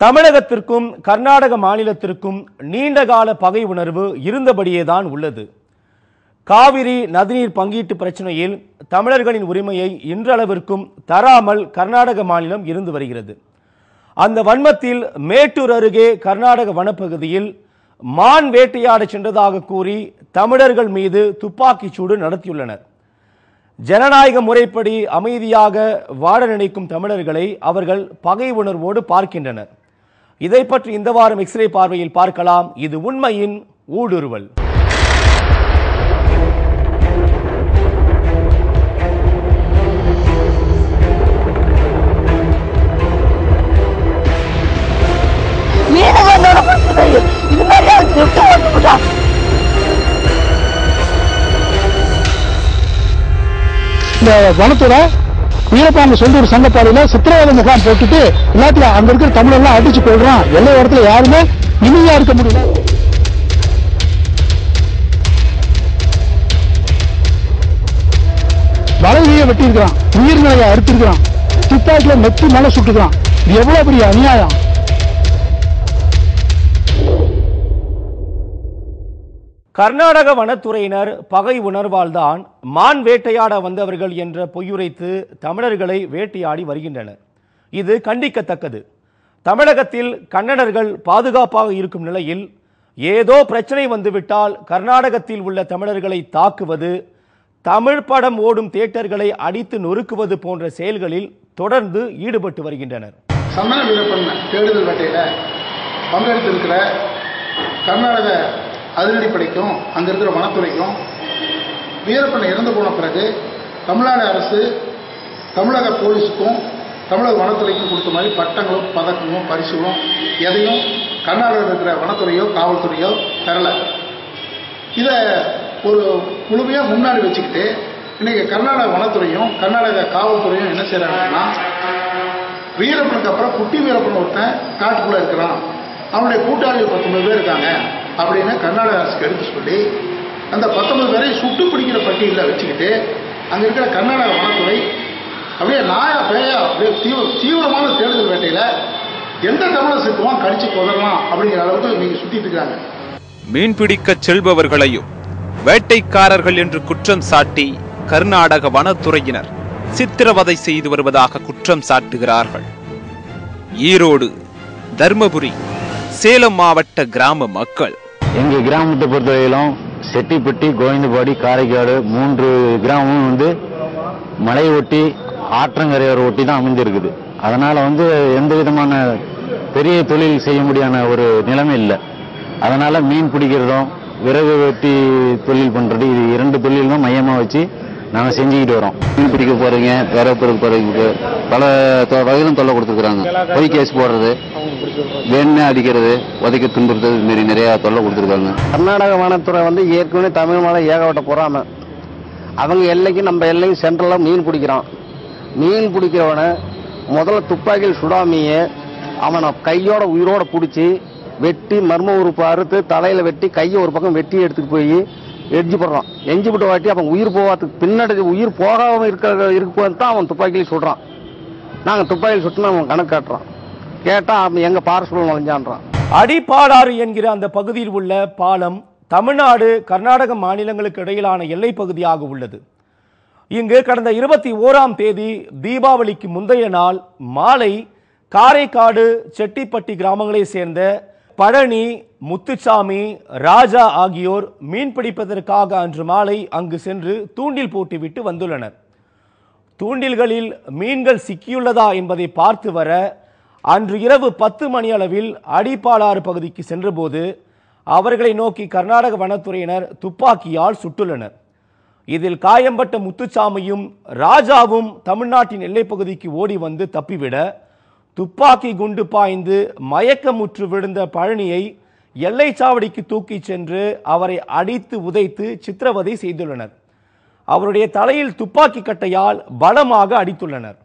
தமிழகத்திற்கும் கர்நாடக மாநிலத்திற்கும் நீண்டகால பகை உணர்வு இருந்தபடியேதான் உள்ளது. காவிரி நதிநீர் பங்கீட்டு பிரச்சனையில் தமிழர்களின் உரிமையை இன்றளவிற்கும் தராமல் கர்நாடக மாநிலம் இருந்து வருகிறது. அந்த வன்மத்தில் மேட்டூர் அருகே கர்நாடக வனப்பகுதியில் மான் வேட்டையாடச் சென்றதாக கூறி தமிழர்கள் மீது துப்பாக்கிச் சூடு நடத்தியுள்ளனர். ஜனநாயக முறைப்படி அமைதியாக வாழ நினைக்கும் தமிழர்களை அவர்கள் பகை உணர்வோடு பார்க்கின்றனர். இதை பற்றி இந்த வாரம் எக்ஸ்ரே பார்வையில் பார்க்கலாம். இது உண்மையின் ஊடுருவல். மீனவனோட இந்த வீரப்பாங்க சொந்த ஒரு சங்கப்பாடியில சித்திரவதை முகாம் போட்டுட்டு எல்லாத்தையும் அங்க இருக்கிற தமிழெல்லாம் அடிச்சு போடுறான் எல்லா இடத்துல யாருமே இனிமையா இருக்க முடியல. வலையே வெட்டி இருக்கிறான் உயிர்நிலையை அறுத்திருக்கிறான். துப்பாக்கியில நெத்தி மேல சுட்டுக்கிறான். எவ்வளவு பெரிய அநியாயம்? கர்நாடக வனத்துறையினர் பகை உணர்வால்தான் மான் வேட்டையாட வந்தவர்கள் என்ற பொய்யுரைத்து தமிழர்களை வேட்டையாடி வருகின்றனர். இது கண்டிக்கத்தக்கது. தமிழகத்தில் கன்னடர்கள் பாதுகாப்பாக இருக்கும் நிலையில் ஏதோ பிரச்சனை வந்துவிட்டால் கர்நாடகத்தில் உள்ள தமிழர்களை தாக்குவது தமிழ் படம் ஓடும் தியேட்டர்களை அடித்து நொறுக்குவது போன்ற செயல்களில் தொடர்ந்து ஈடுபட்டு வருகின்றனர். தேடுதல் வேட்டையில் பங்கெடுத்திருக்கிற கர்நாடக அதிரடிப்படைக்கும் அங்கே இருக்கிற வனத்துறைக்கும் வீரப்பன் இறந்து போன பிறகு தமிழ்நாடு அரசு தமிழக போலீஸுக்கும் தமிழக வனத்துறைக்கும் கொடுத்த மாதிரி பட்டங்களும் பதக்கமும் பரிசுகளும் எதையும் கர்நாடகத்தில் இருக்கிற வனத்துறையோ காவல்துறையோ தரல. இதை ஒரு முழுமையாக முன்னாடி வச்சுக்கிட்டு இன்றைக்கி கர்நாடக வனத்துறையும் கர்நாடக காவல்துறையும் என்ன செய்கிறாங்கன்னா வீரப்பனுக்கு அப்புறம் குட்டி வீரப்பன் ஒருத்தன் காட்டுக்குள்ளே இருக்கிறான். அவனுடைய கூட்டாளிகள் பத்தொன்பது பேர் இருக்காங்க. அப்படின்னு கர்நாடக அரசுக்கு எடுத்து சொல்லி அந்த பத்தொன்பது பேரை சுட்டு பிடிக்கிற பட்டியலில் வச்சுக்கிட்டு அங்கே இருக்கிற கர்நாடக வனத்துறை அப்படியே நாயா பேயா அப்படியே தீவிர தீவிரமான தேடுதல் வேட்டையில் எந்த தமிழை சிக்குவான் கடிச்சு கொதறலாம் அப்படிங்கிற அளவுக்கு நீங்கள் சுற்றிட்டு இருக்கிறாங்க மீன்பிடிக்க செல்பவர்களையும் வேட்டைக்காரர்கள் என்று குற்றம் சாட்டி கர்நாடக வனத்துறையினர் சித்திரவதை செய்து வருவதாக குற்றம் சாட்டுகிறார்கள். ஈரோடு தர்மபுரி சேலம் மாவட்ட கிராம மக்கள் எங்கள் கிராமத்தை பொறுத்தவரையிலும் செட்டிப்பட்டி கோவிந்தபாடி காரைக்காடு மூன்று கிராமமும் வந்து மலையை ஒட்டி ஆற்றங்கரையோர ஒட்டி தான் அமைந்திருக்குது. அதனால் வந்து எந்த விதமான பெரிய தொழில் செய்ய முடியாத ஒரு நிலைமை இல்லை. அதனால் மீன் பிடிக்கிறதும் விறகு வெட்டி தொழில் பண்ணுறது இது இரண்டு தொழிலும் மையமாக வச்சு நாங்கள் செஞ்சுக்கிட்டு வரோம். மீன் பிடிக்க போகிறீங்க வேற பொருள் போகிறீங்க பல தொ- வகையிலும் தொல்லை கொடுத்துருக்குறாங்க. பொய் கேஸ் போடுறது வேணுமே அடிக்கிறது உதைக்க துன்புறுறது இது நிறையா நிறைய தொல்லை கொடுத்துருக்காங்க. கர்நாடக வனத்துறை வந்து ஏற்கனவே தமிழ் மேலே ஏகவட்ட பொறாம. அவங்க எல்லைக்கும் நம்ம எல்லைக்கும் சென்ட்ரலாக மீன் பிடிக்கிறான். மீன் பிடிக்கிறவனை முதல்ல துப்பாக்கியில் சுடாமையே அவனை கையோட உயிரோட பிடிச்சி வெட்டி மர்ம உறுப்பு அறுத்து தலையில் வெட்டி கையை ஒரு பக்கம் வெட்டி எடுத்துகிட்டு போய் எரிஞ்சு போடுறான் எஞ்சி விட்ட வாட்டி அவன் உயிர் போகாதுக்கு பின்னாடி உயிர் போகாம இருக்க இருக்கும்போது தான் அவன் துப்பாக்கியில் சுடுறான் நாங்கள் துப்பாக்கியில் சுட்டுனா அவன் கணக்கு காட்டுறான். கேட்டால் அவன் எங்கள் பாரசூலம் வளைஞ்சான்றான். அடிப்பாடாறு என்கிற அந்த பகுதியில் உள்ள பாலம் தமிழ்நாடு கர்நாடக மாநிலங்களுக்கு இடையிலான எல்லை பகுதியாக உள்ளது. இங்கு கடந்த இருபத்தி ஓராம் தேதி தீபாவளிக்கு முந்தைய நாள் மாலை காரைக்காடு செட்டிப்பட்டி கிராமங்களைச் சேர்ந்த பழனி முத்துச்சாமி ராஜா ஆகியோர் மீன் பிடிப்பதற்காக அன்று மாலை அங்கு சென்று தூண்டில் போட்டுவிட்டு வந்துள்ளனர். தூண்டில்களில் மீன்கள் சிக்கியுள்ளதா என்பதை பார்த்து வர அன்று இரவு பத்து மணி அளவில் அடிப்பாலாறு பகுதிக்கு சென்றபோது அவர்களை நோக்கி கர்நாடக வனத்துறையினர் துப்பாக்கியால் சுட்டுள்ளனர். இதில் காயம்பட்ட முத்துச்சாமியும் ராஜாவும் தமிழ்நாட்டின் எல்லைப்பகுதிக்கு ஓடி வந்து தப்பிவிட துப்பாக்கி குண்டு பாய்ந்து மயக்கமுற்று விழுந்த பழனியை எல்லை சாவடிக்கு தூக்கிச் சென்று அவரை அடித்து உதைத்து சித்திரவதை செய்துள்ளனர். அவருடைய தலையில் துப்பாக்கி கட்டையால் பலமாக அடித்துள்ளனர்.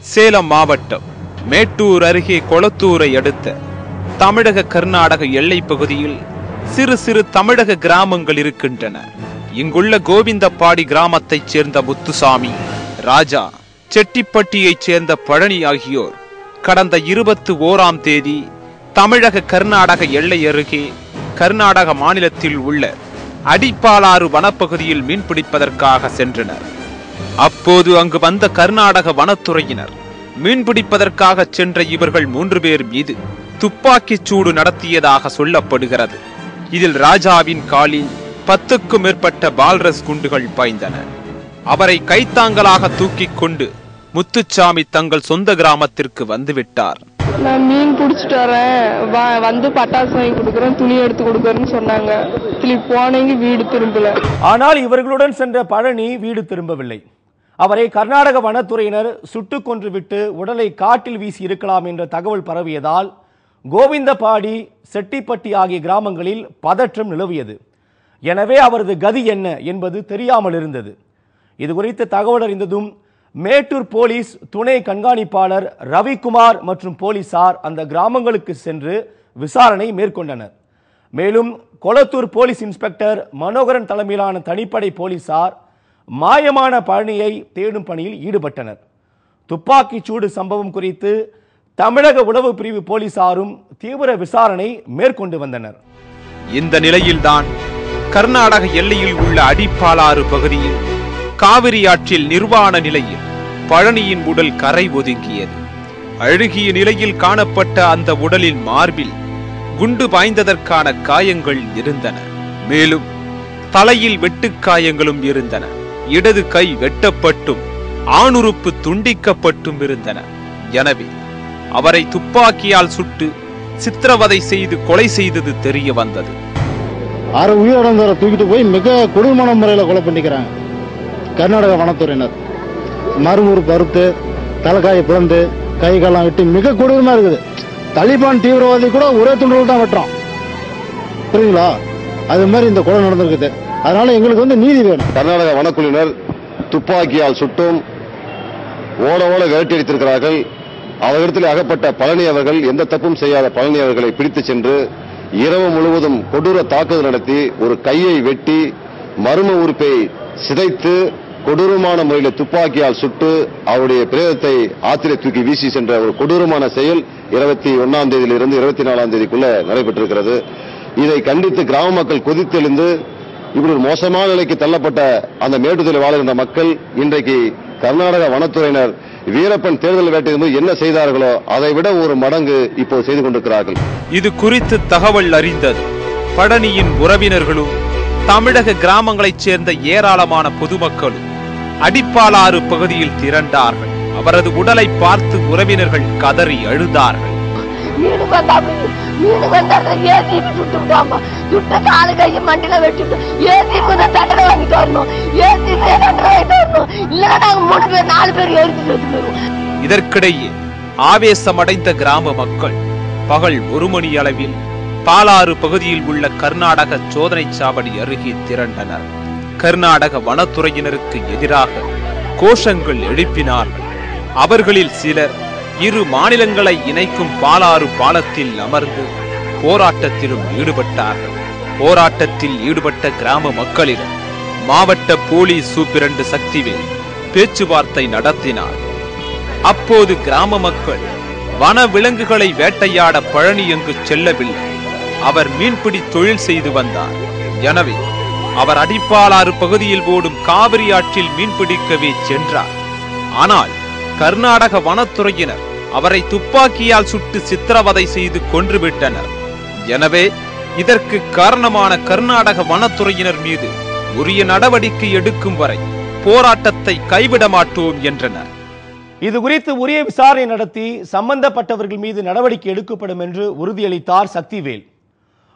சேலம் மாவட்டம் மேட்டூர் அருகே கொளத்தூரை அடுத்த தமிழக கர்நாடக எல்லைப் பகுதியில் சிறு சிறு தமிழக கிராமங்கள் இருக்கின்றன. இங்குள்ள கோவிந்தப்பாடி கிராமத்தைச் சேர்ந்த முத்துசாமி ராஜா செட்டிப்பட்டியைச் சேர்ந்த பழனி ஆகியோர் கடந்த இருபத்தி ஓராம் தேதி தமிழக கர்நாடக எல்லை அருகே கர்நாடக மாநிலத்தில் உள்ள அடிப்பாலாறு வனப்பகுதியில் மீன்பிடிப்பதற்காக சென்றனர். அப்போது அங்கு வந்த கர்நாடக வனத்துறையினர் மீன்பிடிப்பதற்காக சென்ற இவர்கள் மூன்று பேர் மீது துப்பாக்கிச் சூடு நடத்தியதாக சொல்லப்படுகிறது. இதில் ராஜாவின் காலில் பத்துக்கும் மேற்பட்ட பால்ரஸ் குண்டுகள் பாய்ந்தன. அவரை கைத்தாங்கலாக தூக்கிக் கொண்டு முத்துச்சாமி தங்கள் சொந்த கிராமத்திற்கு வந்துவிட்டார். நான் மீன் பிடிச்சிட்டு வரேன். வா வந்து பட்டாசு வாங்கி கொடுக்குறேன் துணி எடுத்து கொடுக்குறேன்னு சொன்னாங்க. திருப்பி போனீங்க வீடு திரும்பல. ஆனால் இவர்களுடன் சென்ற பழனி வீடு திரும்பவில்லை. அவரை கர்நாடக வனத்துறையினர் சுட்டுக் கொன்றுவிட்டு உடலை காட்டில் வீசி இருக்கலாம் என்ற தகவல் பரவியதால் கோவிந்தபாடி செட்டிப்பட்டி ஆகிய கிராமங்களில் பதற்றம் நிலவியது. எனவே அவரது கதி என்ன என்பது தெரியாமல் இருந்தது. இது குறித்து தகவல் அறிந்ததும் மேட்டூர் போலீஸ் துணை கண்காணிப்பாளர் ரவிக்குமார் மற்றும் போலீசார் அந்த கிராமங்களுக்கு சென்று விசாரணை மேற்கொண்டனர். மேலும் கொளத்தூர் போலீஸ் இன்ஸ்பெக்டர் மனோகரன் தலைமையிலான தனிப்படை போலீசார் மாயமான பழனியை தேடும் பணியில் ஈடுபட்டனர். துப்பாக்கிச் சூடு சம்பவம் குறித்து தமிழக உளவு பிரிவு போலீசாரும் தீவிர விசாரணை மேற்கொண்டு வந்தனர். இந்த நிலையில்தான் கர்நாடக எல்லையில் உள்ள அடிப்பாலாறு பகுதியில் காவிரி ஆற்றில் நிர்வாண நிலையில் பழனியின் உடல் கரை ஒதுங்கியது. அழுகிய நிலையில் காணப்பட்ட அந்த உடலின் மார்பில் குண்டு பாய்ந்ததற்கான காயங்கள் இருந்தன. மேலும் தலையில் வெட்டுக்காயங்களும் இருந்தன. இடது கை வெட்டப்பட்டும் ஆணுறுப்பு துண்டிக்கப்பட்டும் இருந்தன. எனவே அவரை துப்பாக்கியால் சுட்டு சித்திரவதை செய்து கொலை செய்தது தெரிய வந்தது. ஆறு உயிரிழந்தவரை தூக்கிட்டு போய் மிக கொடூரமான முறையில் கொலை பண்ணிக்கிறாங்க. கர்நாடக வனத்துறையினர். மறுமுறு பருத்து தலைக்காயை பிளந்து கை காலம் வெட்டி மிக கொடூரமா இருக்குது. தலிபான் தீவிரவாதி கூட ஒரே துண்டில் தான் வெட்டுறான். புரியுங்களா அது மாதிரி இந்த கொலை நடந்திருக்குது. அதனால எங்களுக்கு வந்து நீதி வேணும். கர்நாடக வனக்குழுவினர் துப்பாக்கியால் சுட்டும் ஓட ஓட விரட்டியடித்திருக்கிறார்கள் அவரிடத்தில் அகப்பட்ட பழனி அவர்கள் எந்த தப்பும் செய்யாத பழனி அவர்களை பிடித்துச் சென்று இரவு முழுவதும் கொடூர தாக்குதல் நடத்தி ஒரு கையை வெட்டி மர்ம உறுப்பை சிதைத்து கொடூரமான முறையில் துப்பாக்கியால் சுட்டு அவருடைய பிரேதத்தை ஆத்திரை தூக்கி வீசி சென்ற ஒரு கொடூரமான செயல் இருபத்தி ஒன்னாம் தேதியிலிருந்து இருபத்தி நாலாம் தேதிக்குள்ள நடைபெற்றிருக்கிறது. இதை கண்டித்து கிராம மக்கள் கொதித்தெழுந்து இப்படி ஒரு மோசமான நிலைக்கு தள்ளப்பட்ட அந்த மேட்டுதலில் வாழ்கின்ற மக்கள் இன்றைக்கு கர்நாடக வனத்துறையினர் வீரப்பன் தேர்தல் வேட்டையிலிருந்து என்ன செய்தார்களோ அதை விட ஒரு மடங்கு இப்போது செய்து கொண்டிருக்கிறார்கள். இது குறித்து தகவல் அறிந்தது. பழனியின் உறவினர்களும் தமிழக கிராமங்களைச் சேர்ந்த ஏராளமான பொதுமக்களும் அடிப்பாலாறு பகுதியில் திரண்டார்கள். அவரது உடலை பார்த்து உறவினர்கள் கதறி அழுதார்கள். வீடு வந்தா வீடு வந்தா ஏசிபி சுட்டு விட்டாமா சுட்ட காலு கையை மண்டியில வெட்டிட்டு ஏசிபி தான் தண்டனை வாங்கிட்டு வரணும். ஏசிபி தண்டனை வாங்கிட்டு வரணும். இல்லைன்னா நாங்க மூணு பேர் நாலு பேர் எரிச்சு செத்து போயிருவோம் இதற்கிடையே ஆவேசமடைந்த கிராம மக்கள் பகல் ஒரு மணி அளவில் பாலாறு பகுதியில் உள்ள கர்நாடக சோதனை சாவடி அருகே திரண்டனர். கர்நாடக வனத்துறையினருக்கு எதிராக கோஷங்கள் எழுப்பினார்கள் அவர்களில் சிலர் இரு மாநிலங்களை இணைக்கும் பாலாறு பாலத்தில் அமர்ந்து போராட்டத்திலும் ஈடுபட்டார்கள். போராட்டத்தில் ஈடுபட்ட கிராம மக்களிடம் மாவட்ட போலீஸ் சூப்பிரண்டு சக்திவேல் பேச்சுவார்த்தை நடத்தினார். அப்போது கிராம மக்கள் வன விலங்குகளை வேட்டையாட பழனி எங்கு செல்லவில்லை. அவர் மீன்பிடி தொழில் செய்து வந்தார். எனவே அவர் அடிப்பாளாறு பகுதியில் ஓடும் காவிரி ஆற்றில் மீன்பிடிக்கவே சென்றார். ஆனால் கர்நாடக வனத்துறையினர் அவரை துப்பாக்கியால் சுட்டு சித்திரவதை செய்து கொன்றுவிட்டனர். எனவே இதற்கு காரணமான கர்நாடக வனத்துறையினர் மீது உரிய நடவடிக்கை எடுக்கும் வரை போராட்டத்தை கைவிட மாட்டோம் என்றனர். இது குறித்து உரிய விசாரணை நடத்தி சம்பந்தப்பட்டவர்கள் மீது நடவடிக்கை எடுக்கப்படும் என்று உறுதியளித்தார் சக்திவேல்.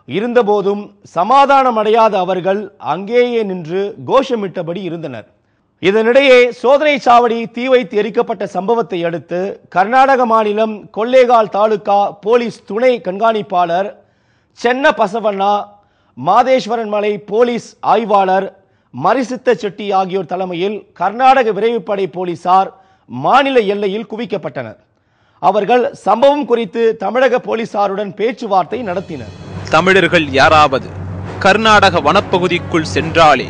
இருந்தபோதும் சமாதானம் அடையாத அவர்கள் அங்கேயே நின்று கோஷமிட்டபடி இருந்தனர். இதனிடையே சோதனை சாவடி தீ வைத்து எரிக்கப்பட்ட சம்பவத்தை அடுத்து கர்நாடக மாநிலம் கொள்ளேகால் தாலுகா போலீஸ் துணை கண்காணிப்பாளர் சென்ன பசவண்ணா மாதேஸ்வரன் மலை போலீஸ் ஆய்வாளர் மரிசித்த செட்டி ஆகியோர் தலைமையில் கர்நாடக விரைவுப்படை போலீசார் மாநில எல்லையில் குவிக்கப்பட்டனர். அவர்கள் சம்பவம் குறித்து தமிழக போலீசாருடன் பேச்சுவார்த்தை நடத்தினர். தமிழர்கள் யாராவது கர்நாடக வனப்பகுதிக்குள் சென்றாலே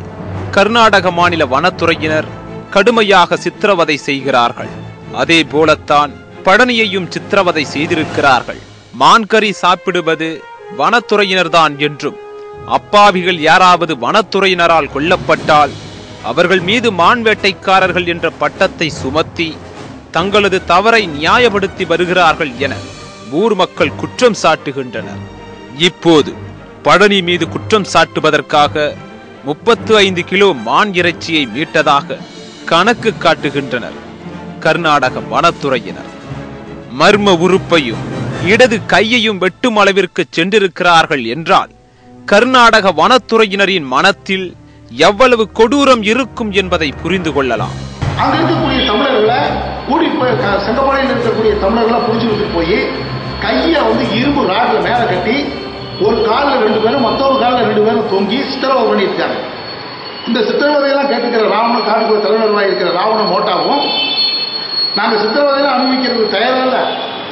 கர்நாடக மாநில வனத்துறையினர் கடுமையாக சித்திரவதை செய்கிறார்கள். அதே போலத்தான் பழனியையும் சித்திரவதை செய்திருக்கிறார்கள். மான்கறி சாப்பிடுவது வனத்துறையினர்தான் என்றும் அப்பாவிகள் யாராவது வனத்துறையினரால் கொல்லப்பட்டால் அவர்கள் மீது மான் வேட்டைக்காரர்கள் என்ற பட்டத்தை சுமத்தி தங்களது தவறை நியாயப்படுத்தி வருகிறார்கள் என ஊர் மக்கள் குற்றம் சாட்டுகின்றனர். இப்போது பழனி மீது குற்றம் சாட்டுவதற்காக முப்பத்து ஐந்து கிலோ மான் இறைச்சியை மீட்டதாக கணக்கு காட்டுகின்றனர். கர்நாடக வனத்துறையினர். மர்ம உறுப்பையும் இடது கையையும் வெட்டும் அளவிற்கு சென்றிருக்கிறார்கள் என்றால் கர்நாடக வனத்துறையினரின் மனத்தில் எவ்வளவு கொடூரம் இருக்கும் என்பதை புரிந்து கொள்ளலாம். அங்க இருக்கக்கூடிய தமிழர்களை கூடி செங்கப்பாளையில் இருக்கக்கூடிய தமிழர்களை புரிஞ்சு போய் கையை வந்து இரும்பு ராட்ல மேல கட்டி ஒரு காலில் ரெண்டு பேரும் மற்றொரு காலில் ரெண்டு பேரும் தொங்கி சித்திரவதை பண்ணியிருக்காங்க. இந்த சித்திரவதையெல்லாம் கேட்டுக்கிற ராவண காட்டுக்குள்ள தலைவர்களாக இருக்கிற ராவண மோட்டாவும் நாங்கள் சித்திரவதையெல்லாம் அனுபவிக்கிறதுக்கு தயாரா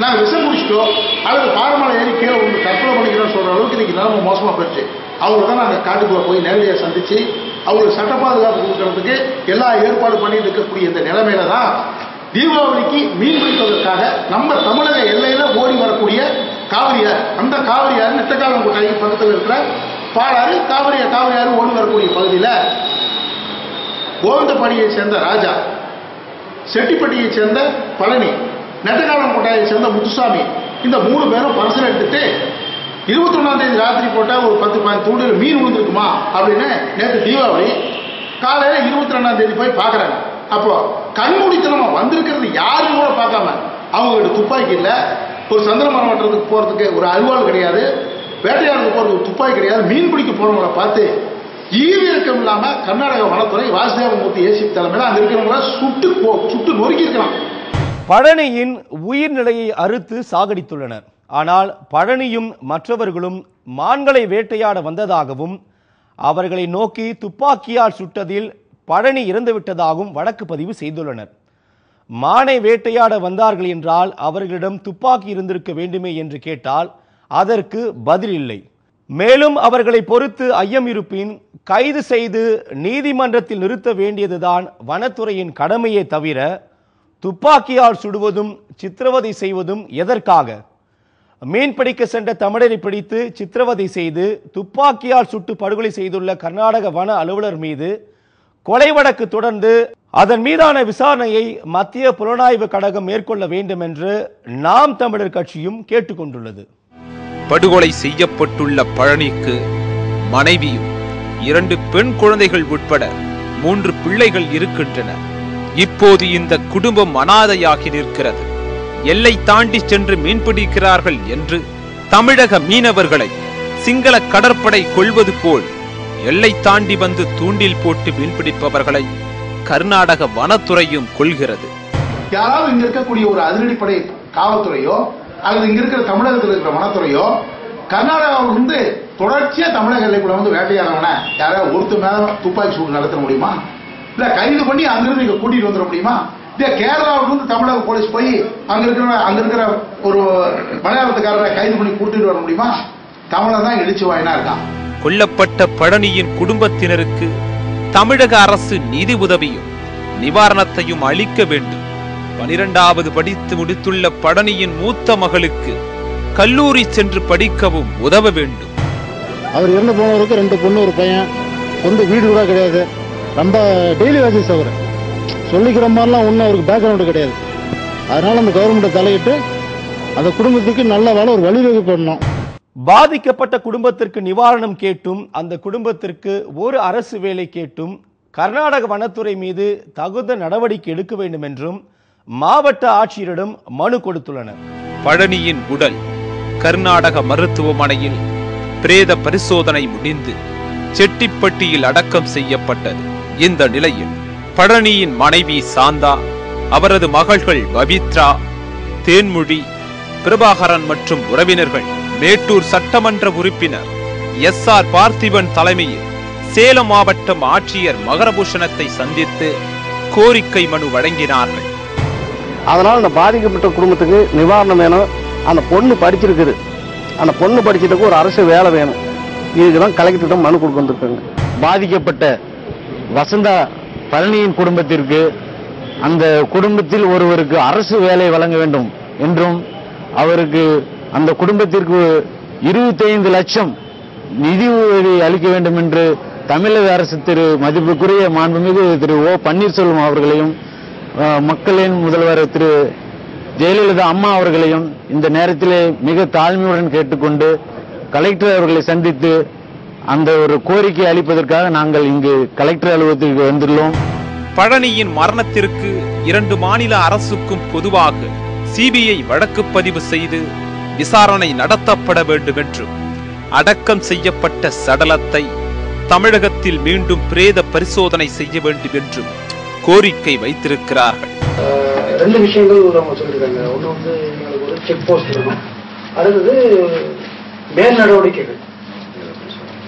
நாங்கள் விஷம் குடிச்சிட்டோம் அல்லது பாரமலை ஏறி கீழே ஒன்று தற்கொலை பண்ணிக்கிறோம் சொல்கிற அளவுக்கு இன்றைக்கி நிலைமை மோசமாக போயிடுச்சு. அவங்களை தான் நாங்கள் காட்டுக்குள்ளே போய் நேரடியாக சந்தித்து அவங்களுக்கு சட்ட பாதுகாப்பு கொடுக்கறதுக்கு எல்லா ஏற்பாடு பண்ணிட்டு இருக்கக்கூடிய இந்த நிலைமையில தான் தீபாவளிக்கு மீன் பிடிப்பதற்காக நம்ம தமிழக எல்லையில் ஓடி வரக்கூடிய காவிரியார் அந்த காவிரியார் நெட்டக்காலம் கோட்டைக்கு பக்கத்தில் இருக்கிற பாலாறு காவிரியார் காவிரியார் ஓடி வரக்கூடிய பகுதியில் கோவிந்தபாடியை சேர்ந்த ராஜா செட்டிப்பட்டியை சேர்ந்த பழனி நெட்டக்காலம் கோட்டையை சேர்ந்த முத்துசாமி இந்த மூணு பேரும் பரிசல் எடுத்துட்டு இருபத்தொன்னாம் தேதி ராத்திரி போட்டால் ஒரு பத்து பதினஞ்சு தூண்டில் மீன் விழுந்துருக்குமா அப்படின்னு நேற்று தீபாவளி காலையில் இருபத்தி ரெண்டாம் தேதி போய் பார்க்குறாங்க. அப்போ கண்மூடித்தனமாக வந்திருக்கிறது யாரும் கூட பார்க்காம அவங்ககிட்ட துப்பாக்கி இல்லை ஒரு சந்திரமரம் மாவட்டத்துக்கு போகிறதுக்கு ஒரு அல்வால் கிடையாது வேட்டையாடுறதுக்கு போகிறது ஒரு துப்பாக்கி கிடையாது மீன் பிடிக்க போகிறவங்கள பார்த்து ஈவிரக்கம் இல்லாமல் கர்நாடக வனத்துறை வாசுதேவமூர்த்தி ஏசி தலைமையில் அங்கே இருக்கிறவங்கள சுட்டு போ- சுட்டு நொறுக்கியிருக்கலாம் பழனியின் உயிர்நிலையை அறுத்து சாகடித்துள்ளனர். ஆனால் பழனியும் மற்றவர்களும் மான்களை வேட்டையாட வந்ததாகவும் அவர்களை நோக்கி துப்பாக்கியால் சுட்டதில் பழனி இறந்துவிட்டதாகவும் வழக்கு பதிவு செய்துள்ளனர். மானை வேட்டையாட வந்தார்கள் என்றால் அவர்களிடம் துப்பாக்கி இருந்திருக்க வேண்டுமே என்று கேட்டால் அதற்கு பதில் இல்லை. மேலும் அவர்களை பொறுத்து ஐயம் இருப்பின் கைது செய்து நீதிமன்றத்தில் நிறுத்த வேண்டியதுதான் வனத்துறையின் கடமையே தவிர துப்பாக்கியால் சுடுவதும் சித்திரவதை செய்வதும் எதற்காக? மீன் பிடிக்க சென்ற தமிழரை பிடித்து சித்திரவதை செய்து துப்பாக்கியால் சுட்டு படுகொலை செய்துள்ள கர்நாடக வன அலுவலர் மீது கொலை வழக்கு தொடர்ந்து அதன் மீதான விசாரணையை மத்திய புலனாய்வு கழகம் மேற்கொள்ள வேண்டும் என்று நாம் தமிழர் கட்சியும் கேட்டுக்கொண்டுள்ளது. படுகொலை செய்யப்பட்டுள்ள பழனிக்கு மனைவியும் இரண்டு பெண் குழந்தைகள் உட்பட மூன்று பிள்ளைகள் இருக்கின்றன. இப்போது இந்த குடும்பம் அனாதையாகி நிற்கிறது. எல்லை தாண்டி சென்று மீன்பிடிக்கிறார்கள் என்று தமிழக மீனவர்களை சிங்கள கடற்படை கொள்வது போல் எல்லை தாண்டி வந்து தூண்டில் போட்டு மீன்பிடிப்பவர்களை கர்நாடக வனத்துறையும் கொள்கிறது. யாராவது இங்க இருக்கக்கூடிய ஒரு அதிரடிப்படை காவல்துறையோ அல்லது இங்க இருக்கிற தமிழகத்தில் இருக்கிற வனத்துறையோ கர்நாடகாவில் இருந்து தொடர்ச்சியா தமிழக எல்லைக்குள்ள வந்து வேட்டையாடவன யாராவது ஒருத்தர் மேல துப்பாக்கி சூடு நடத்த முடியுமா? இல்ல கைது பண்ணி அங்கிருந்து இங்க கூட்டிட்டு வந்துட முடியுமா? இல்ல கேரளாவுக்கு வந்து தமிழக போலீஸ் போய் அங்க இருக்கிற அங்க இருக்கிற ஒரு மலையாளத்துக்காரரை கைது பண்ணி கூட்டிட்டு வர முடியுமா? தமிழன் தான் இடிச்சு வாயினா இருக்கான். கொல்லப்பட்ட பழனியின் குடும்பத்தினருக்கு தமிழக அரசு நிதி உதவியும் நிவாரணத்தையும் அளிக்க வேண்டும். பனிரெண்டாவது படித்து முடித்துள்ள படனியின் மூத்த மகளுக்கு கல்லூரி சென்று படிக்கவும் உதவ வேண்டும். அவர் இறந்து போனவருக்கு ரெண்டு பொண்ணு ஒரு பையன். சொந்த வீடு கூட கிடையாது. ரொம்ப டெய்லி வேஜஸ் அவர். சொல்லிக்கிற மாதிரிலாம் ஒன்றும் அவருக்கு பேக்ரவுண்டு கிடையாது. அதனால அந்த கவர்மெண்ட்டை தலையிட்டு அந்த குடும்பத்துக்கு நல்ல வேலை ஒரு வழிவகை பண்ணணும். பாதிக்கப்பட்ட குடும்பத்திற்கு நிவாரணம் கேட்டும் அந்த குடும்பத்திற்கு ஒரு அரசு வேலை கேட்டும் கர்நாடக வனத்துறை மீது தகுந்த நடவடிக்கை எடுக்க வேண்டும் என்றும் மாவட்ட ஆட்சியரிடம் மனு கொடுத்துள்ளனர். பழனியின் உடல் கர்நாடக மருத்துவமனையில் பிரேத பரிசோதனை முடிந்து செட்டிப்பட்டியில் அடக்கம் செய்யப்பட்டது. இந்த நிலையில் பழனியின் மனைவி சாந்தா அவரது மகள்கள் பவித்ரா தேன்மொழி பிரபாகரன் மற்றும் உறவினர்கள் மேட்டூர் சட்டமன்ற உறுப்பினர் எஸ் ஆர் பார்த்திபன் தலைமையில் சேலம் மாவட்டம் ஆட்சியர் மகரபூஷணத்தை சந்தித்து கோரிக்கை மனு வழங்கினார்கள். அதனால் அந்த பாதிக்கப்பட்ட குடும்பத்துக்கு நிவாரணம் வேணும். அந்த பொண்ணு படிச்சிருக்குது. அந்த பொண்ணு படிச்சதுக்கு ஒரு அரசு வேலை வேணும். இதுக்கு தான் மனு கொடுக்க வந்திருக்காங்க. பாதிக்கப்பட்ட வசந்தா பழனியின் குடும்பத்திற்கு அந்த குடும்பத்தில் ஒருவருக்கு அரசு வேலை வழங்க வேண்டும் என்றும் அவருக்கு அந்த குடும்பத்திற்கு இருபத்தைந்து லட்சம் நிதி உதவி அளிக்க வேண்டும் என்று தமிழக அரசு திரு மதிப்புக்குரிய மாண்புமிகு திரு ஓ பன்னீர்செல்வம் அவர்களையும் மக்களின் முதல்வர் திரு ஜெயலலிதா அம்மா அவர்களையும் இந்த நேரத்திலே மிக தாழ்மையுடன் கேட்டுக்கொண்டு கலெக்டர் அவர்களை சந்தித்து அந்த ஒரு கோரிக்கை அளிப்பதற்காக நாங்கள் இங்கு கலெக்டர் அலுவலகத்திற்கு வந்துள்ளோம். பழனியின் மரணத்திற்கு இரண்டு மாநில அரசுக்கும் பொதுவாக சிபிஐ வழக்கு பதிவு செய்து விசாரணை நடத்தப்பட வேண்டும் என்றும் அடக்கம் செய்யப்பட்ட சடலத்தை தமிழகத்தில் மீண்டும் பிரேத பரிசோதனை செய்ய வேண்டும் என்றும் கோரிக்கை வைத்திருக்கிறார்கள். ரெண்டு விஷயங்கள் அவங்க சொல்லியிருக்காங்க ஒன்று வந்து எங்களுக்கு ஒரு செக் போஸ்ட் வேணும். அடுத்தது மேல் நடவடிக்கைகள்.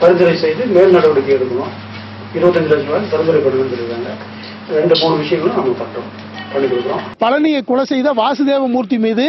பரிந்துரை செய்து மேல் நடவடிக்கை எடுக்கணும். இருபத்தஞ்சு லட்சம் ரூபாய் பரிந்துரை பண்ணணும்னு சொல்லியிருக்காங்க ரெண்டு மூணு விஷயங்களும் நம்ம பண்றோம். பண்ணி கொடுக்குறோம். பழனியை கொலை செய்த வாசுதேவமூர்த்தி மீது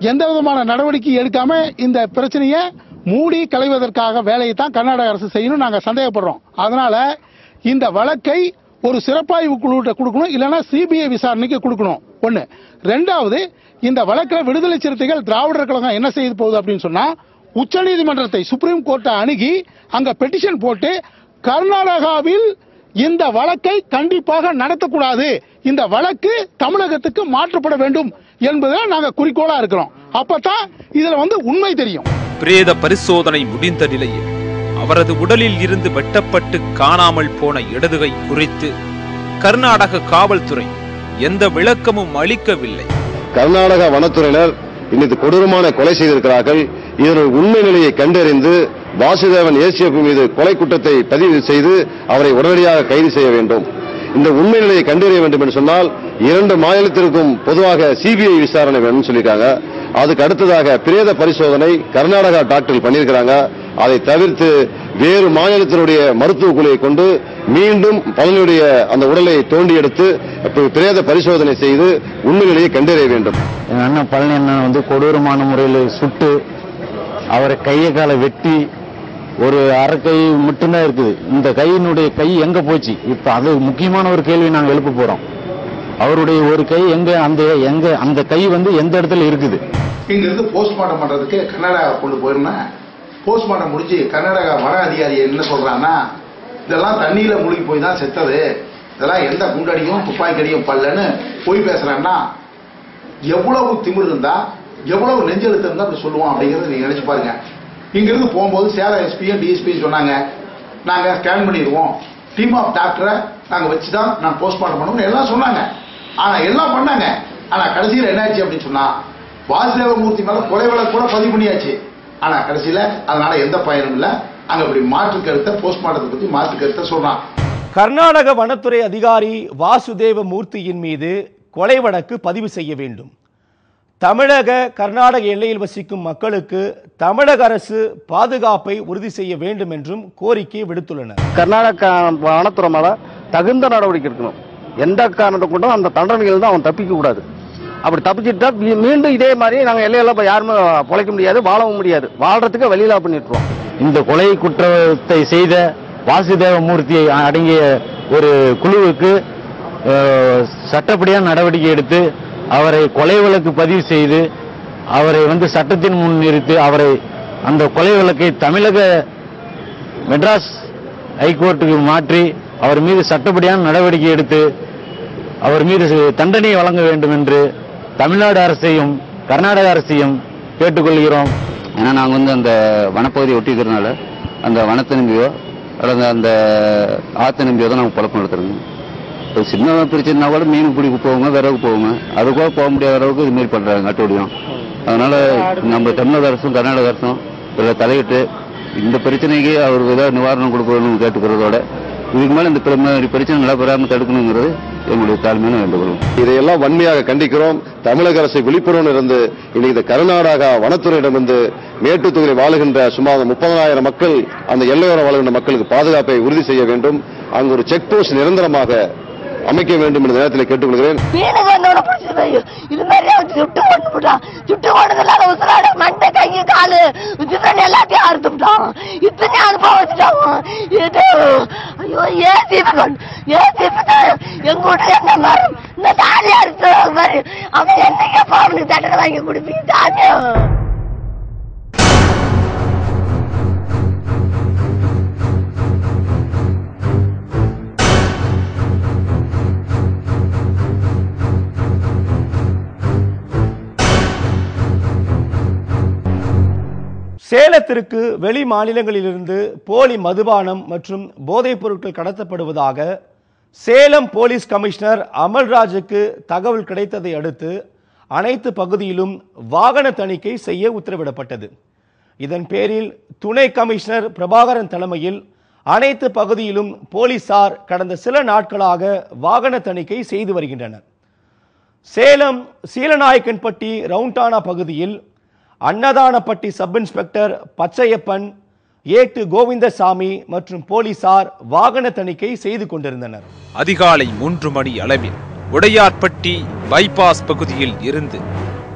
எந்த விதமான நடவடிக்கை எடுக்காம இந்த பிரச்சனையை மூடி களைவதற்காக வேலையை தான் கர்நாடக அரசு செய்யணும் நாங்க சந்தேகப்படுறோம். அதனால இந்த வழக்கை ஒரு சிறப்பாய்வு குழுட்ட கொடுக்கணும் இல்லைன்னா சிபிஐ விசாரணைக்கு கொடுக்கணும். ஒண்ணு. ரெண்டாவது இந்த வழக்கில் விடுதலை சிறுத்தைகள் திராவிடர் கழகம் என்ன செய்து போகுது அப்படின்னு சொன்னா உச்சநீதிமன்றத்தை சுப்ரீம் கோர்ட்டை அணுகி அங்க பெட்டிஷன் போட்டு கர்நாடகாவில் இந்த வழக்கை கண்டிப்பாக நடத்தக்கூடாது. இந்த வழக்கு தமிழகத்துக்கு மாற்றப்பட வேண்டும். என்பதுதான் நாங்க குறிக்கோளா இருக்கிறோம். அப்பதான் இதுல வந்து உண்மை தெரியும். பிரேத பரிசோதனை முடிந்த நிலையில் அவரது உடலில் இருந்து வெட்டப்பட்டு காணாமல் போன இடதுகை குறித்து கர்நாடக காவல்துறை எந்த விளக்கமும் அளிக்கவில்லை. கர்நாடக வனத்துறையினர் இன்னைக்கு கொடூரமான கொலை செய்திருக்கிறார்கள். இதனுடைய உண்மை நிலையை கண்டறிந்து வாசுதேவன் ஏசிஎஃப் மீது கொலை குற்றத்தை பதிவு செய்து அவரை உடனடியாக கைது செய்ய வேண்டும். இந்த உண்மை நிலையை கண்டறிய வேண்டும் என்று சொன்னால் இரண்டு மாநிலத்திற்கும் பொதுவாக சிபிஐ விசாரணை வேணும்னு சொல்லியிருக்காங்க. அதுக்கு அடுத்ததாக பிரேத பரிசோதனை கர்நாடகா டாக்டர்கள் பண்ணியிருக்கிறாங்க. அதை தவிர்த்து வேறு மாநிலத்தினுடைய மருத்துவ குழுவை கொண்டு மீண்டும் பலனுடைய அந்த உடலை தோண்டி எடுத்து பிரேத பரிசோதனை செய்து உண்மை நிலையை கண்டறிய வேண்டும். என் அண்ணன் பழனி அண்ணன் வந்து கொடூரமான முறையில் சுட்டு அவரை கையை காலை வெட்டி ஒரு அரை கை மட்டும்தான் இருக்குது. இந்த கையினுடைய கை எங்க போச்சு? இப்ப அது முக்கியமான ஒரு கேள்வி நாங்க எழுப்ப போறோம். அவருடைய ஒரு கை எங்க அந்த எங்க அந்த கை வந்து எந்த இடத்துல இருக்குது? இங்கிருந்து போஸ்ட்மார்ட்டம் பண்றதுக்கு கர்நாடகா கொண்டு போயிருந்தேன் போஸ்ட்மார்ட்டம் முடிச்சு கர்நாடகா வன அதிகாரி என்ன சொல்றான்னா இதெல்லாம் தண்ணியில மூழ்கி போய் தான் செத்தது. இதெல்லாம் எந்த குண்டடியும் துப்பாக்கியடியும் பல்லன்னு போய் பேசுறான்னா எவ்வளவு திமிர் இருந்தா எவ்வளவு நெஞ்செழுத்து தான் அப்படி சொல்லுவான் அப்படிங்கறத நீங்க நினைச்சு பாருங்க. இங்கிருந்து போகும்போது சேலம் எஸ்பியும் டிஎஸ்பியும் சொன்னாங்க. நாங்கள் ஸ்கேன் பண்ணிடுவோம் டீம் ஆஃப் டாக்டரை வச்சு தான் நான் போஸ்ட்மார்ட்டம் பண்ணுவோம் எல்லாம் சொன்னாங்க. ஆனால் எல்லாம் பண்ணாங்க. ஆனால் கடைசியில் என்னாச்சு அப்படின்னு சொன்னால் வாசுதேவமூர்த்தி மேலே கொலை வழக்கு கூட பதிவு பண்ணியாச்சு. ஆனால் கடைசியில் அதனால் எந்த பயனும் இல்லை. அங்கே அப்படி மாற்று கருத்தை போஸ்ட்மார்ட்டத்தை பற்றி மாற்று கருத்தை சொல்கிறான் கர்நாடக வனத்துறை அதிகாரி வாசுதேவ மூர்த்தியின் மீது கொலை வழக்கு பதிவு செய்ய வேண்டும். தமிழக கர்நாடக எல்லையில் வசிக்கும் மக்களுக்கு தமிழக அரசு பாதுகாப்பை உறுதி செய்ய வேண்டும் என்றும் கோரிக்கை விடுத்துள்ளனர். கர்நாடக வனத்துறை மேல தகுந்த நடவடிக்கை இருக்கணும் எந்த காரணத்தை கொண்டும் அந்த தண்டனைகள் தான் அவன் தப்பிக்க கூடாது. அப்படி தப்பிச்சிட்டா மீ- மீண்டும் இதே மாதிரி நாங்க எல்லையெல்லாம் இப்ப யாருமே பொழைக்க முடியாது வாழவும் முடியாது. வாழ்றதுக்கு வெளியில பண்ணிட்டுருவோம் இந்த கொலை குற்றத்தை செய்த வாசுதேவமூர்த்தியை அடங்கிய ஒரு குழுவுக்கு சட்டப்படியான நடவடிக்கை எடுத்து அவரை கொலை வழக்கு பதிவு செய்து அவரை வந்து சட்டத்தின் முன் நிறுத்தி அவரை அந்த கொலை வழக்கை தமிழக மெட்ராஸ் ஹைகோர்ட்டுக்கு மாற்றி அவர் மீது சட்டப்படியான நடவடிக்கை எடுத்து அவர் மீது தண்டனை வழங்க வேண்டும் என்று தமிழ்நாடு அரசையும் கர்நாடக அரசையும் கேட்டுக்கொள்கிறோம். ஏன்னா நாங்கள் வந்து அந்த வனப்பகுதியை ஒட்டிக்கிறதுனால அந்த வனத்தை நம்பியோ அல்லது அந்த ஆற்றை நம்பியோ தான் நாங்கள் குழப்பம் நடத்துறோங்க இப்போ சின்ன பிரச்சனைனா கூட மீன் பிடிக்க போவோங்க விறகு போவோங்க அது கூட போக முடியாத அளவுக்கு இது மாதிரி பண்ணுறாங்க அட்டோடியும் அதனால நம்ம தமிழக அரசும் கர்நாடக அரசும் இதில் தலையிட்டு இந்த பிரச்சனைக்கு அவருக்கு ஏதாவது நிவாரணம் கொடுக்கணும்னு கேட்டுக்கிறதோட இதுக்கு மேலே இந்த பிர- பிரச்சனை நடைபெறாமல் தடுக்கணுங்கிறது எங்களுடைய தாழ்மையான வேண்டுகோள். இதையெல்லாம் வன்மையாக கண்டிக்கிறோம். தமிழக அரசை விழிப்புணர்வு இருந்து இன்னைக்கு இந்த கர்நாடகா வனத்துறையிடமிருந்து மேட்டுத் தொகுதி வாழுகின்ற சுமார் முப்பதாயிரம் மக்கள் அந்த எல்லையோரம் வாழுகின்ற மக்களுக்கு பாதுகாப்பை உறுதி செய்ய வேண்டும். அங்கு ஒரு செக் போஸ்ட் நிரந்தரமாக அமைக்க வேண்டும் என்ற நேரத்தில் கேட்டுக்கொள்கிறேன். மீனுக்கு வந்தவன இது மாதிரி அவன் சுட்டு கொண்டு விட்டான் சுட்டு கொண்டதுனால உசுராட மண்டை கை காலு உசுரன் எல்லாத்தையும் அறுத்து விட்டான். இத்தனை அனுபவம் வச்சுட்டான். இது ஐயோ ஏசிபி கொண்டு ஏசிபி எங்க வீட்டுல என்ன மரம் இந்த தாலியா இருக்கு அவன் என்னைக்கு அவனுக்கு தண்டனை வாங்கி கொடுப்பீங்க தாலியம் சேலத்திற்கு வெளி மாநிலங்களிலிருந்து போலி மதுபானம் மற்றும் போதைப் பொருட்கள் கடத்தப்படுவதாக சேலம் போலீஸ் கமிஷனர் அமல்ராஜுக்கு தகவல் கிடைத்ததை அடுத்து அனைத்து பகுதியிலும் வாகன தணிக்கை செய்ய உத்தரவிடப்பட்டது. இதன் பேரில் துணை கமிஷனர் பிரபாகரன் தலைமையில் அனைத்து பகுதியிலும் போலீசார் கடந்த சில நாட்களாக வாகன தணிக்கை செய்து வருகின்றனர். சேலம் சீலநாயக்கன்பட்டி ரவுண்டானா பகுதியில் அன்னதானப்பட்டி சப் இன்ஸ்பெக்டர் பச்சையப்பன் ஏட்டு கோவிந்தசாமி மற்றும் போலீசார் வாகன தணிக்கை செய்து கொண்டிருந்தனர். அதிகாலை மூன்று மணி அளவில் உடையார்பட்டி பைபாஸ் பகுதியில் இருந்து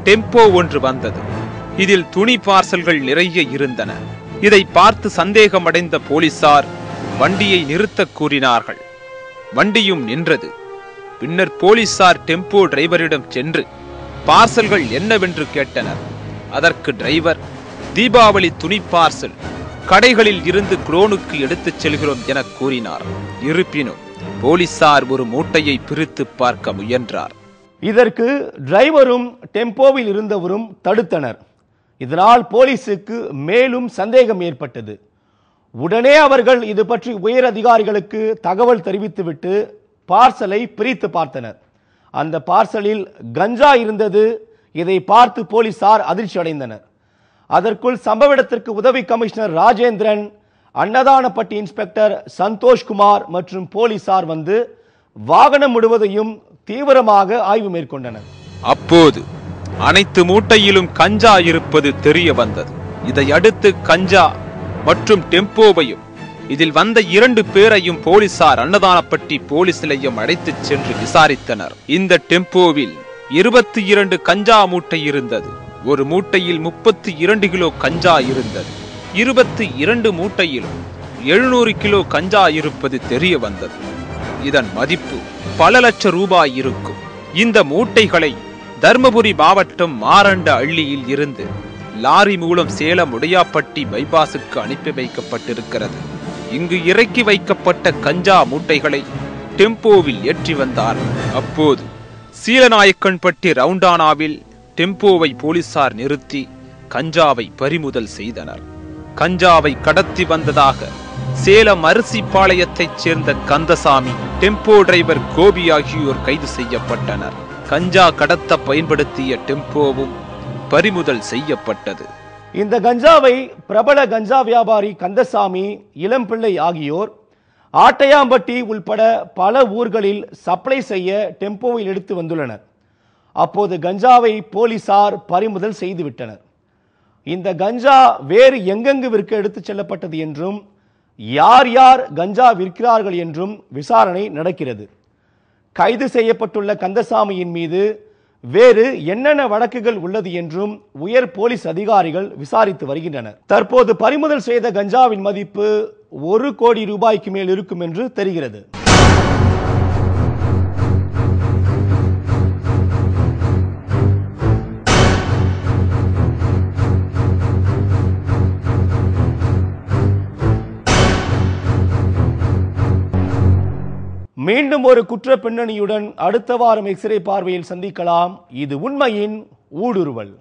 டெம்போ ஒன்று வந்தது. இதில் துணி பார்சல்கள் நிறைய இருந்தன. இதை பார்த்து சந்தேகமடைந்த போலீசார் வண்டியை நிறுத்தக் கூறினார்கள். வண்டியும் நின்றது. பின்னர் போலீசார் டெம்போ டிரைவரிடம் சென்று பார்சல்கள் என்னவென்று கேட்டனர். அதற்கு டிரைவர் தீபாவளி துணி பார்சல் கடைகளில் இருந்து குளோனுக்கு எடுத்துச் செல்கிறோம் என கூறினார். இருப்பினும் போலீசார் ஒரு மூட்டையை பிரித்து பார்க்க முயன்றார். இதற்கு டிரைவரும் டெம்போவில் இருந்தவரும் தடுத்தனர். இதனால் போலீசுக்கு மேலும் சந்தேகம் ஏற்பட்டது. உடனே அவர்கள் இது பற்றி உயர் அதிகாரிகளுக்கு தகவல் தெரிவித்துவிட்டு பார்சலை பிரித்து பார்த்தனர். அந்த பார்சலில் கஞ்சா இருந்தது இதை பார்த்து போலீசார் அதிர்ச்சி அடைந்தனர். அதற்குள் சம்பவ இடத்திற்கு உதவி கமிஷனர் ராஜேந்திரன் அன்னதானப்பட்டி இன்ஸ்பெக்டர் சந்தோஷ்குமார் மற்றும் போலீசார் வந்து வாகனம் முழுவதையும் தீவிரமாக ஆய்வு மேற்கொண்டனர். அப்போது அனைத்து மூட்டையிலும் கஞ்சா இருப்பது தெரிய வந்தது. இதை அடுத்து கஞ்சா மற்றும் டெம்போவையும் இதில் வந்த இரண்டு பேரையும் போலீசார் அன்னதானப்பட்டி போலீஸ் நிலையம் அழைத்துச் சென்று விசாரித்தனர். இந்த டெம்போவில் இருபத்தி இரண்டு கஞ்சா மூட்டை இருந்தது. ஒரு மூட்டையில் முப்பத்தி இரண்டு கிலோ கஞ்சா இருந்தது. இருபத்தி இரண்டு மூட்டையிலும் எழுநூறு கிலோ கஞ்சா இருப்பது தெரிய வந்தது. இதன் மதிப்பு பல லட்சம் ரூபாய் இருக்கும். இந்த மூட்டைகளை தர்மபுரி மாவட்டம் மாரண்ட அள்ளியில் இருந்து லாரி மூலம் சேலம் உடையாப்பட்டி பைபாஸுக்கு அனுப்பி வைக்கப்பட்டிருக்கிறது. இங்கு இறக்கி வைக்கப்பட்ட கஞ்சா மூட்டைகளை டெம்போவில் ஏற்றி வந்தார். அப்போது சீலநாயக்கன்பட்டி ரவுண்டானாவில் டெம்போவை போலீசார் நிறுத்தி கஞ்சாவை பறிமுதல் செய்தனர். கஞ்சாவை கடத்தி வந்ததாக சேலம் அரிசிப்பாளையத்தைச் சேர்ந்த கந்தசாமி டெம்போ டிரைவர் கோபி ஆகியோர் கைது செய்யப்பட்டனர். கஞ்சா கடத்த பயன்படுத்திய டெம்போவும் பறிமுதல் செய்யப்பட்டது. இந்த கஞ்சாவை பிரபல கஞ்சா வியாபாரி கந்தசாமி இளம்பிள்ளை ஆகியோர் ஆட்டையாம்பட்டி உள்பட பல ஊர்களில் சப்ளை செய்ய டெம்போவில் எடுத்து வந்துள்ளனர். அப்போது கஞ்சாவை போலீசார் பறிமுதல் செய்துவிட்டனர் இந்த கஞ்சா வேறு எங்கெங்கு விற்க எடுத்துச் செல்லப்பட்டது என்றும் யார் யார் கஞ்சா விற்கிறார்கள் என்றும் விசாரணை நடக்கிறது. கைது செய்யப்பட்டுள்ள கந்தசாமியின் மீது வேறு என்னென்ன வழக்குகள் உள்ளது என்றும் உயர் போலீஸ் அதிகாரிகள் விசாரித்து வருகின்றனர். தற்போது பறிமுதல் செய்த கஞ்சாவின் மதிப்பு ஒரு கோடி ரூபாய்க்கு மேல் இருக்கும் என்று தெரிகிறது. மீண்டும் ஒரு குற்ற பின்னணியுடன் அடுத்த வாரம் எக்ஸ்ரே பார்வையில் சந்திக்கலாம். இது உண்மையின் ஊடுருவல்.